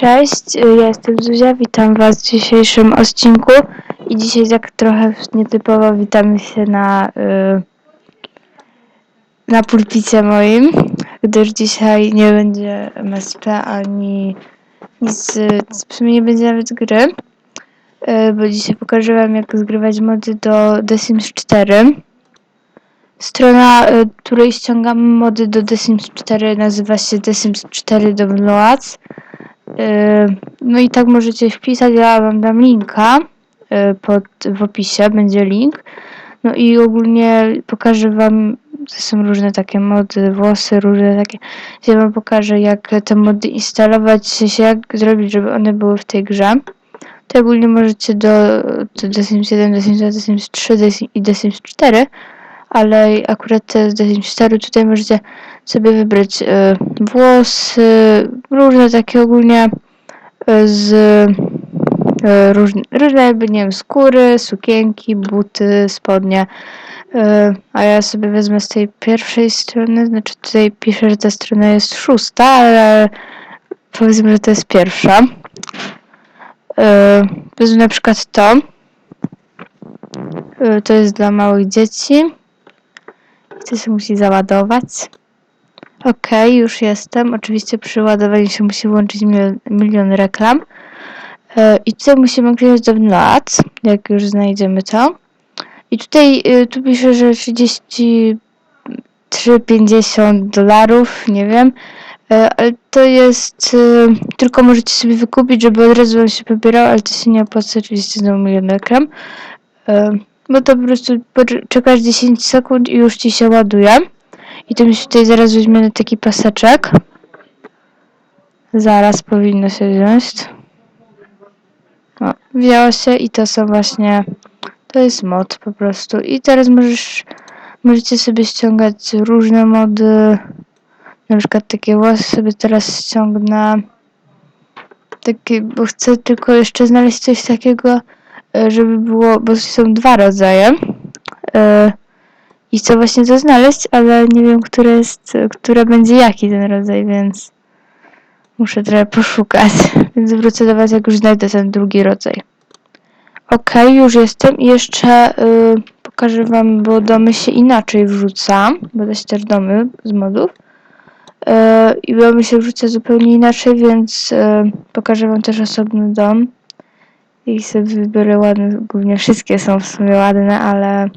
Cześć, y, ja jestem Zuzia, witam Was w dzisiejszym odcinku i dzisiaj tak trochę nietypowo witamy się na, y, na pulpicie moim, gdyż dzisiaj nie będzie MSP ani nic, sumie nie będzie nawet gry, y, bo dzisiaj pokażę Wam jak zgrywać mody do The Sims 4. Strona, której ściągam mody do The Sims 4 nazywa się The Sims 4 Downloads. Yy, No i tak możecie wpisać, ja wam dam linka yy, pod, w opisie, będzie link. No i ogólnie pokażę wam, to są różne takie mody, włosy, różne takie, gdzie wam pokażę jak te mody instalować, się jak zrobić, żeby one były w tej grze. To ogólnie możecie do, do The Sims 1, The Sims 2, The Sims 3 The Sims i The Sims 4, ale akurat te z The Sims 4 tutaj możecie sobie wybrać e, włosy, różne takie ogólnie e, z e, różne, różne jakby, nie wiem, skóry, sukienki, buty, spodnie. A ja sobie wezmę z tej pierwszej strony, znaczy tutaj piszę, że ta strona jest szósta, ale powiedzmy, że to jest pierwsza. Wezmę na przykład to. To jest dla małych dzieci. To się musi załadować. Okej, już jestem. Oczywiście przy ładowaniu się musi włączyć milion, milion reklam. E, I tutaj musimy kliknąć do lat, jak już znajdziemy to. I tutaj y, tu pisze, że 33,50 dolarów, nie wiem. E, Ale to jest, y, tylko możecie sobie wykupić, żeby od razu wam się pobierało, ale to się nie opłaca oczywiście znowu milion reklam. E, Bo to po prostu czekasz 10 sekund i już ci się ładuje. I to mi się tutaj zaraz weźmiemy taki paseczek. Zaraz powinno się wziąć. O, wzięło się i to są właśnie, to jest mod po prostu. I teraz możesz, możecie sobie ściągać różne mody. Na przykład takie włosy sobie teraz ściągnę. Takie, bo chcę tylko jeszcze znaleźć coś takiego, żeby było, bo są dwa rodzaje. E, I chcę właśnie to znaleźć, ale nie wiem, które jest, które będzie jaki ten rodzaj, więc muszę trochę poszukać. Więc wrócę do Was, jak już znajdę ten drugi rodzaj. Okej, już jestem i jeszcze y, pokażę Wam, bo domy się inaczej wrzuca, bo się też domy z modów. I domy się wrzuca zupełnie inaczej, więc pokażę Wam też osobny dom. I sobie wybiorę ładne, głównie wszystkie są w sumie ładne, ale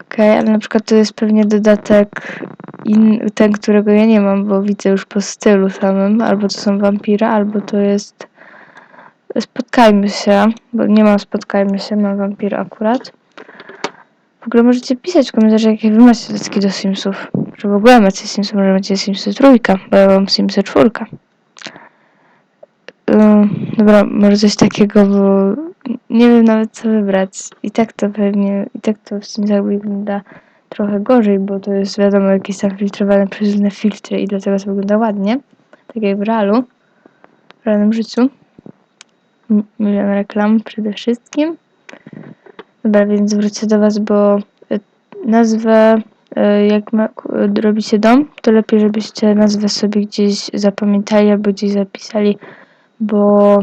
okej, ale na przykład to jest pewnie dodatek in, ten, którego ja nie mam, bo widzę już po stylu samym, albo to są wampiry, albo to jest spotkajmy się, bo nie mam spotkajmy się, mam wampira akurat. W ogóle możecie pisać w komentarzach, jakie wy macie dodatki do Simsów. Że w ogóle macie Simsy, może macie Simsy trójka, bo ja mam Simsy czwórka. Dobra, może coś takiego, bo nie wiem nawet co wybrać. I tak to pewnie, i tak to w Simsach wygląda trochę gorzej, bo to jest wiadomo jakieś tam filtrowane przez różne filtry i dlatego to wygląda ładnie. Tak jak w realu, w realnym życiu. Milion reklam przede wszystkim. Dobra, więc wrócę do Was, bo y, nazwę, y, jak ma, robicie dom, to lepiej, żebyście nazwę sobie gdzieś zapamiętali albo gdzieś zapisali, bo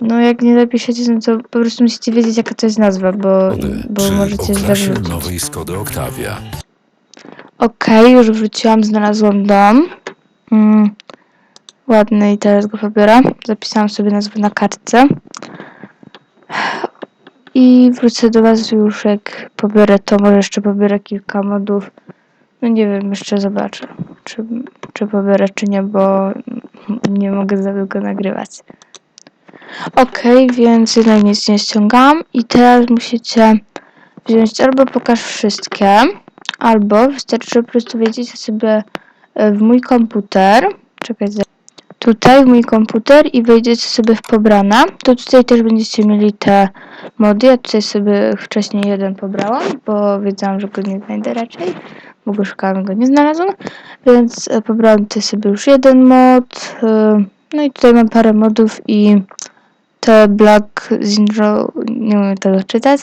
no jak nie zapiszecie, no to po prostu musicie wiedzieć, jaka to jest nazwa, bo, Mody bo przy możecie oklasie wrócić. nowej Skody Octavia. Okej, już wróciłam, znalazłam dom. Mm, ładny i teraz go pobiorę. Zapisałam sobie nazwę na kartce. I wrócę do Was już jak pobiorę to, może jeszcze pobiorę kilka modów. No nie wiem, jeszcze zobaczę, czy, czy pobiorę, czy nie, bo nie mogę za długo nagrywać. Okej, więc jednak nic nie ściągam i teraz musicie wziąć albo pokaż wszystkie, albo wystarczy, po prostu wejdziecie sobie e, w mój komputer. Czekajcie. Tutaj w mój komputer i wejdziecie sobie w pobrane. To tutaj też będziecie mieli te mody. Ja tutaj sobie wcześniej jeden pobrałam, bo wiedziałam, że go nie znajdę raczej, bo go go nie znalazłam. Więc e, pobrałam tutaj sobie już jeden mod. e, No i tutaj mam parę modów i te Black Zinro, nie umiem tego czytać.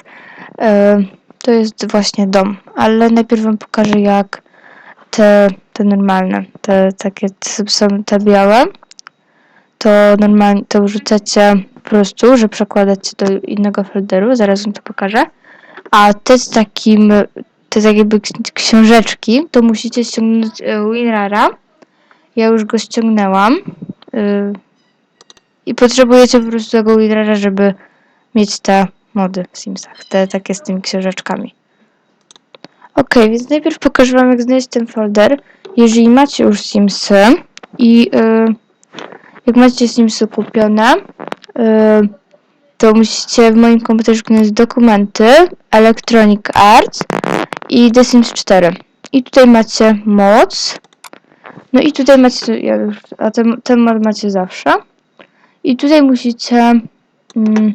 e, To jest właśnie dom, ale najpierw wam pokażę jak te, te normalne, te takie są te białe, to normalnie to wrzucacie po prostu, że przekładacie do innego folderu, zaraz wam to pokażę. A te z takim, te tak jakby ks- książeczki, to musicie ściągnąć e, WinRara. Ja już go ściągnęłam. Y, I potrzebujecie po prostu tego WinRara, żeby mieć te mody w Simsach, te takie z tymi książeczkami. Ok, więc najpierw pokażę wam jak znaleźć ten folder. Jeżeli macie już Simsy i y, jak macie Simsy kupione, y, to musicie w moim komputerze kliknąć dokumenty, Electronic Arts i The Sims 4. I tutaj macie moc. No i tutaj macie, ja już, a ten, ten mod macie zawsze. I tutaj musicie mm,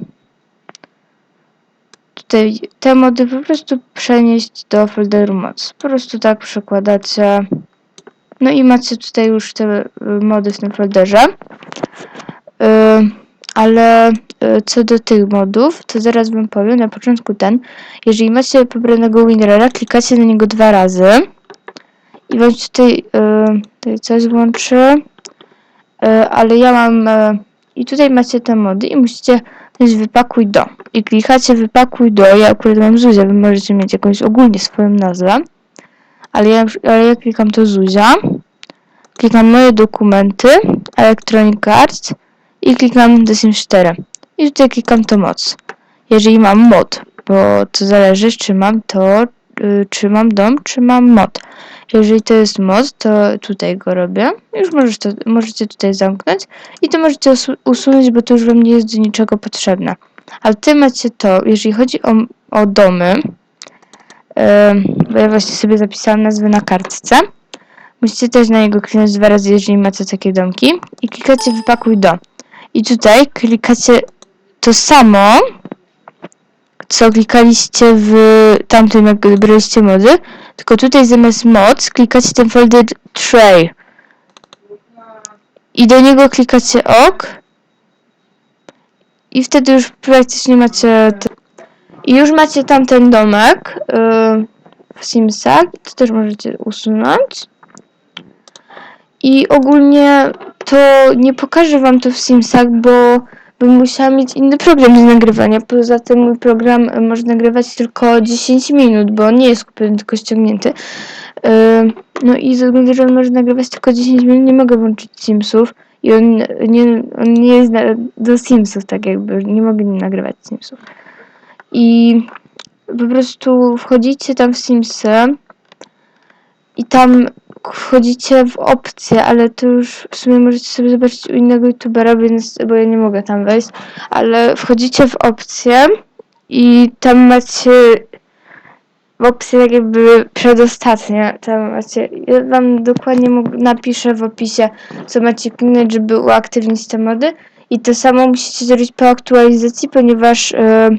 tutaj te mody po prostu przenieść do folderu moc. Po prostu tak przekładacie. No i macie tutaj już te y, mody w tym folderze. Y, ale y, co do tych modów, to zaraz wam powiem. Na początku ten. Jeżeli macie pobranego WinRara, klikacie na niego dwa razy. I wam tutaj, y, tutaj coś włączy. Y, ale ja mam... I tutaj macie te mody i musicie wziąć wypakuj do. I klikacie wypakuj do. Ja akurat mam Zuzia, wy możecie mieć jakąś ogólnie swoją nazwę. Ale ja, ale ja klikam to Zuzia. Klikam moje dokumenty, Electronic Arts i klikam The Sims 4. I tutaj klikam to moc. Jeżeli mam mod, bo to zależy, czy mam to, y, czy mam dom, czy mam mod. Jeżeli to jest mod, to tutaj go robię. Już możesz to, możecie tutaj zamknąć i to możecie usu- usunąć, bo to już wam nie jest do niczego potrzebne. Ale ty macie to, jeżeli chodzi o, o domy, bo ja właśnie sobie zapisałam nazwę na kartce, musicie też na niego kliknąć dwa razy, jeżeli macie takie domki i klikacie wypakuj do. I tutaj klikacie to samo, co klikaliście w tamtym, jak braliście mody, tylko tutaj zamiast moc klikacie ten folder tray. I do niego klikacie OK. I wtedy już praktycznie macie... I już macie tam ten domek yy, w Simsach. To też możecie usunąć. I ogólnie to nie pokażę wam to w Simsach, bo bym musiała mieć inny program do nagrywania. Poza tym mój program y, może nagrywać tylko 10 minut, bo on nie jest kupiony, tylko ściągnięty. Yy, No i ze względu, że on może nagrywać tylko 10 minut, nie mogę włączyć Simsów. I on nie, on nie jest do Simsów, tak jakby. Nie mogę nagrywać Simsów. I po prostu wchodzicie tam w Simsy i tam wchodzicie w opcje, ale to już w sumie możecie sobie zobaczyć u innego youtubera, więc, bo ja nie mogę tam wejść, ale wchodzicie w opcje i tam macie w opcje tak jakby przedostatnie, tam macie, ja wam dokładnie napiszę w opisie, co macie kliknąć, żeby uaktywnić te mody. I to samo musicie zrobić po aktualizacji, ponieważ e,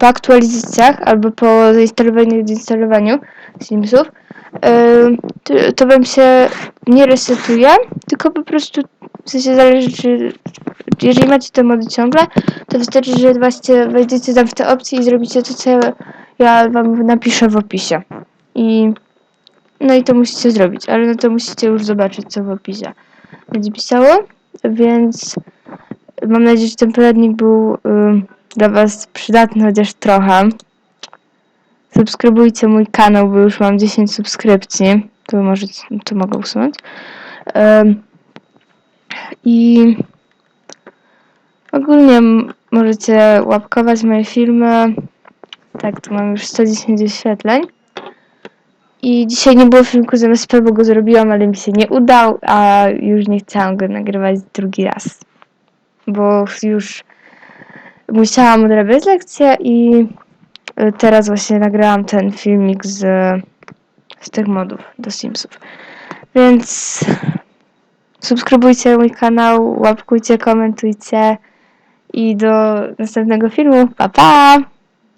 po aktualizacjach albo po zainstalowaniu i deinstalowaniu Simsów to, to wam się nie resetuje, tylko po prostu w sensie zależy, czy jeżeli macie te mody ciągle, to wystarczy, że właśnie wejdziecie tam w te opcje i zrobicie to, co ja wam napiszę w opisie. I no i to musicie zrobić, ale no to musicie już zobaczyć, co w opisie będzie pisało, więc mam nadzieję, że ten poradnik był yy, dla was przydatny chociaż trochę. Subskrybujcie mój kanał, bo już mam 10 subskrypcji. To może to mogę usunąć. I ogólnie możecie łapkować moje filmy. Tak, tu mam już 110 wyświetleń. I dzisiaj nie było filmiku z MSP, bo go zrobiłam, ale mi się nie udał, a już nie chciałam go nagrywać drugi raz. Bo już musiałam odrabiać lekcję i Y, Teraz właśnie nagrałam ten filmik z, z tych modów do Simsów. Więc subskrybujcie mój kanał, łapkujcie, komentujcie i do następnego filmu. Pa pa!